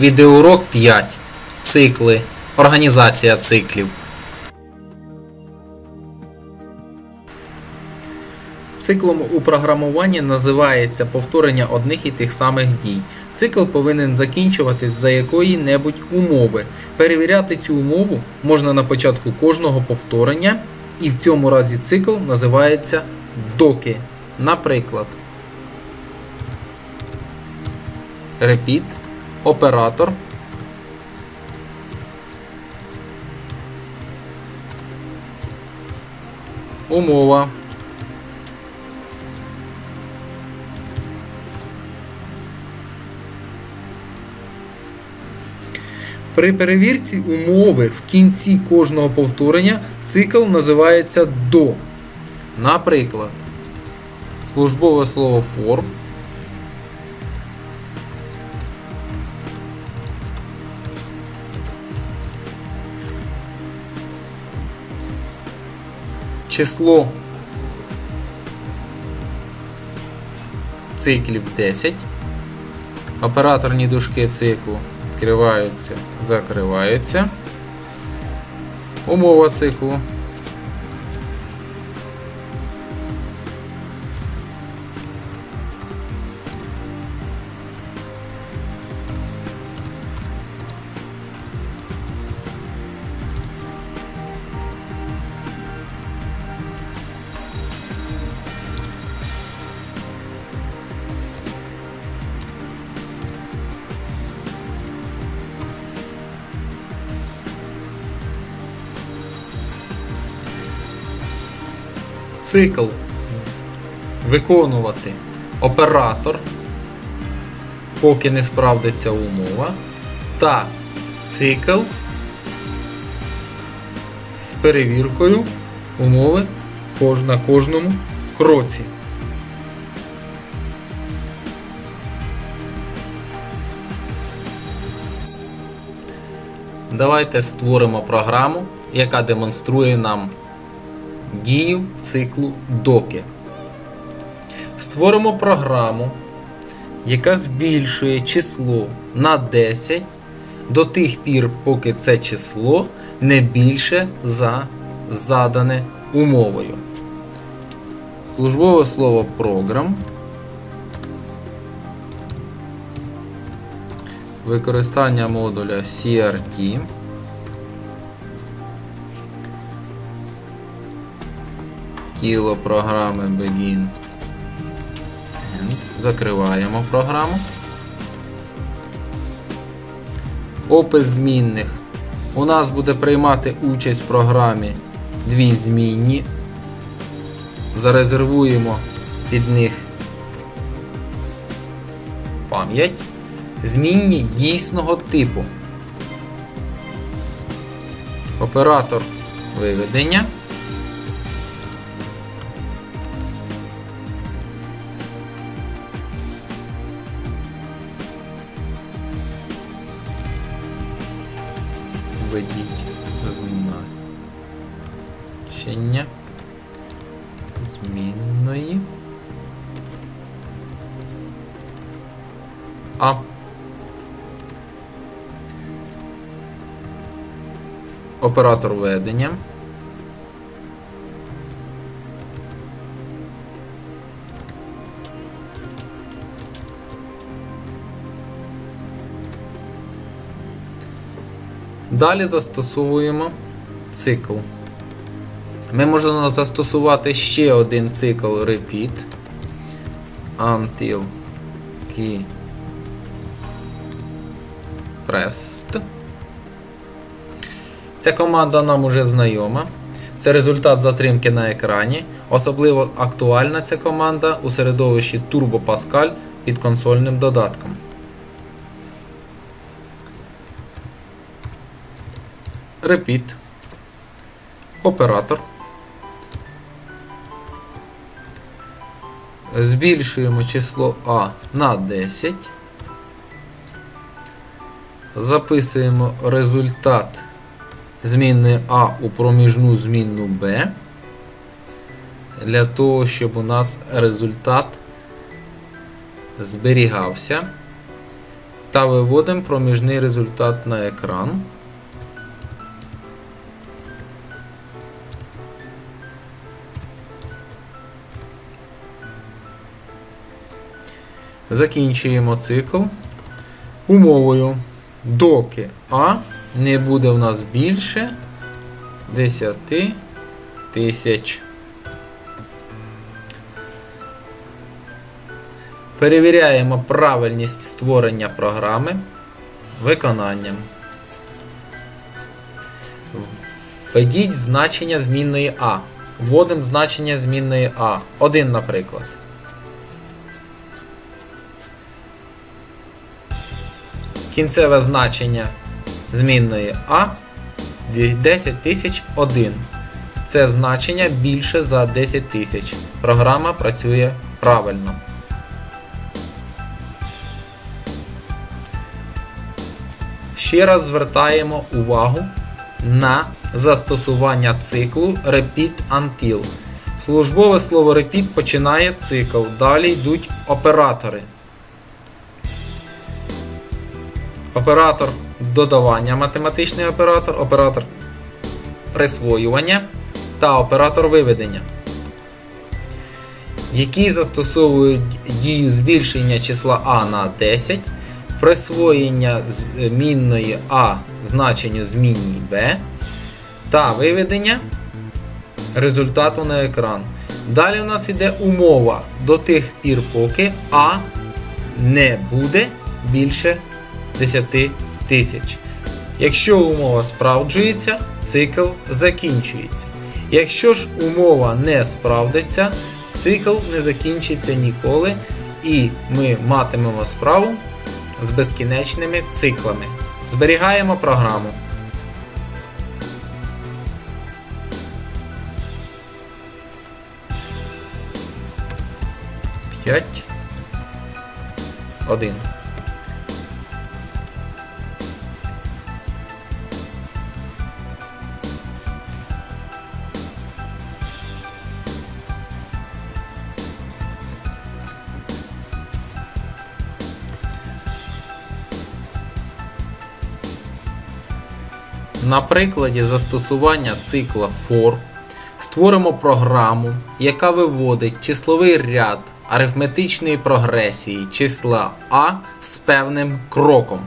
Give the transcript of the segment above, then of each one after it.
Відеоурок 5. Цикли. Організація циклів. Циклом у програмуванні називається повторення одних і тих самих дій. Цикл повинен закінчуватись за якої-небудь умови. Перевіряти цю умову можна на початку кожного повторення, і в цьому разі цикл називається доки. Наприклад, repeat, оператор. Умова. При перевірці умови в кінці кожного повторення цикл називається до. Наприклад, службове слово for число циклів 10. Операторні дужки циклу відкриваються, закриваються. Умова циклу. Цикл виконувати оператор, поки не справдиться умова, та цикл з перевіркою умови на кожному кроці. Давайте створимо програму, яка демонструє нам дію циклу доки. Створимо програму, яка збільшує число на 10 до тих пір, поки це число не більше за задане умовою. Службове слово програм. Використання модуля CRT. Тіло програми Begin. End. Закриваємо програму. Опис змінних. У нас буде приймати участь в програмі дві змінні. Зарезервуємо під них пам'ять. Змінні дійсного типу. Оператор виведення. Введіть значення змінної А. Оператор введення. Далі застосовуємо цикл. Ми можемо застосувати ще один цикл repeat until key pressed. Ця команда нам уже знайома. Це результат затримки на екрані. Особливо актуальна ця команда у середовищі Turbo Pascal під консольним додатком. Repeat. Оператор. Збільшуємо число А на 10. Записуємо результат змінної А у проміжну змінну Б. Для того, щоб у нас результат зберігався. та виводимо проміжний результат на екран. Закінчуємо цикл умовою, доки А не буде в нас більше 10 тисяч. Перевіряємо правильність створення програми виконанням. Введіть значення змінної А. Вводимо значення змінної А. 1, наприклад. Кінцеве значення змінної А 10001. Це значення більше за 10 тисяч. Програма працює правильно. Ще раз звертаємо увагу на застосування циклу Repeat Until. Службове слово Repeat починає цикл. Далі йдуть оператори. Оператор додавання, математичний оператор, оператор присвоювання та оператор виведення, які застосовують дію збільшення числа А на 10, присвоєння змінної А значенню змінній Б та виведення результату на екран. Далі у нас йде умова до тих пір, поки А не буде більше 10 тисяч. Якщо умова справджується, цикл закінчується. Якщо ж умова не справдиться, цикл не закінчиться ніколи, і ми матимемо справу з безкінечними циклами. Зберігаємо програму. П'ять. Один. На прикладі застосування цикла for створимо програму, яка виводить числовий ряд арифметичної прогресії числа А з певним кроком.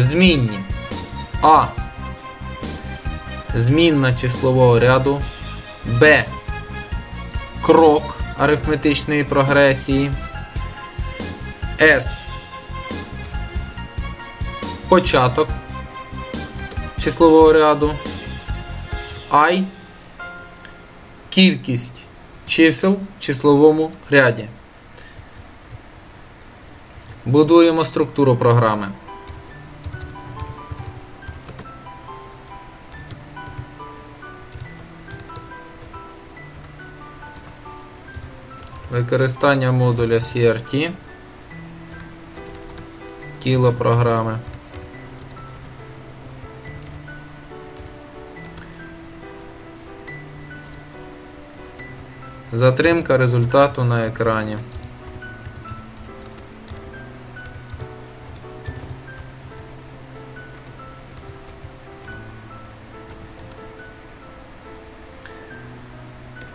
Змінні А. Змінна числового ряду. Б. Крок арифметичної прогресії. С. Початок числового ряду. I. Кількість чисел в числовому ряді. Будуємо структуру програми. Використання модуля CRT. Тіло програми. Затримка результату на екрані.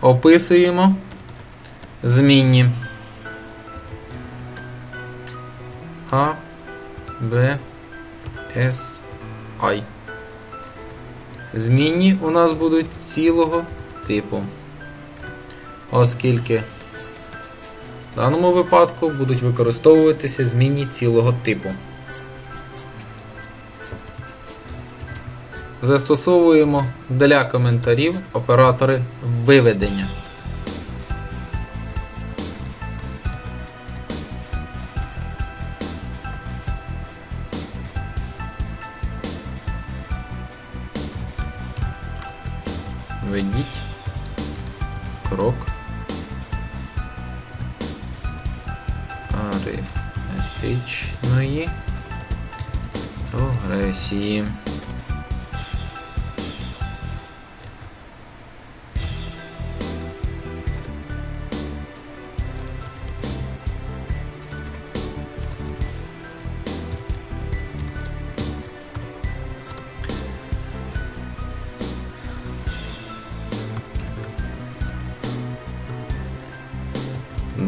Описуємо змінні А, Б, С, I. Змінні у нас будуть цілого типу, оскільки в даному випадку будуть використовуватися змінні цілого типу. Застосовуємо для коментарів оператори виведення. Арифметичної прогресії.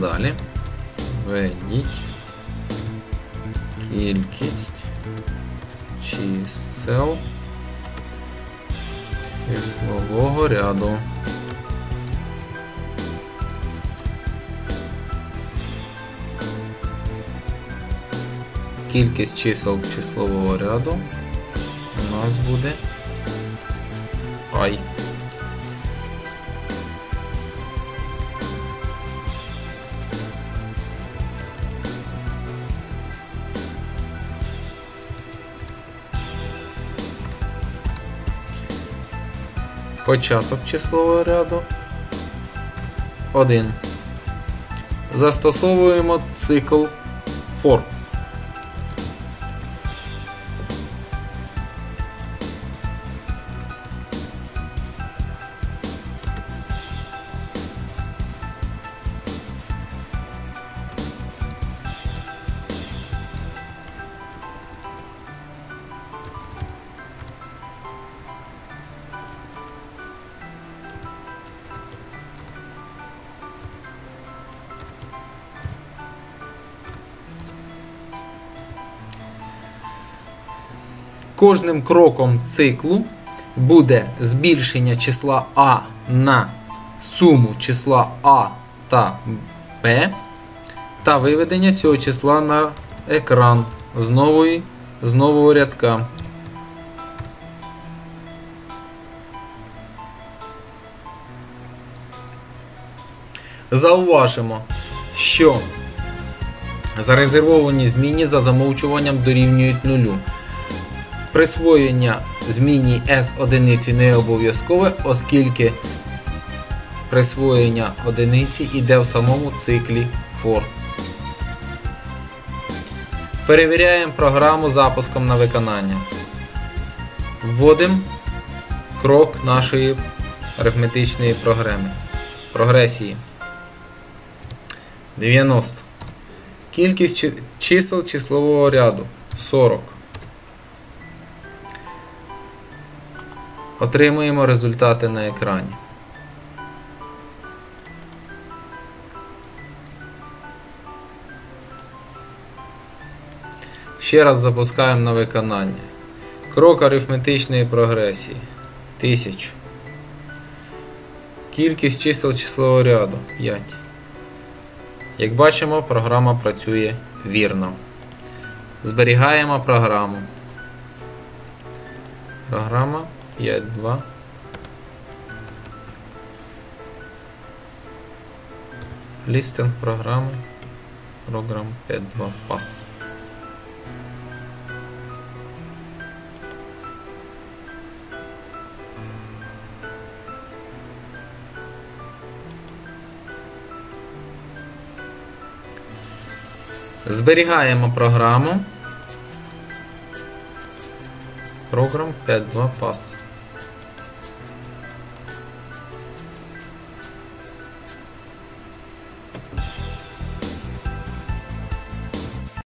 Далі введіть кількість чисел числового ряду. Кількість чисел числового ряду у нас буде I. Початок числового ряду 1. Застосовуємо цикл for. Кожним кроком циклу буде збільшення числа А на суму числа А та Б та виведення цього числа на екран з, нової, з нового рядка. Зауважимо, що зарезервовані зміни за замовчуванням дорівнюють нулю. Присвоєння зміні S одиниці не обов'язкове, оскільки присвоєння одиниці йде в самому циклі for. Перевіряємо програму запуском на виконання. Вводимо крок нашої арифметичної програми. Прогресії. 90. Кількість чисел числового ряду 40. Отримуємо результати на екрані. Ще раз запускаємо на виконання. Крок арифметичної прогресії. 1000. Кількість чисел числового ряду 5. Як бачимо, програма працює вірно. Зберігаємо програму. Програма 5.2. Лістинг програми. Програм 5.2 PASS. Зберігаємо програму. Програм 5.2 PASS.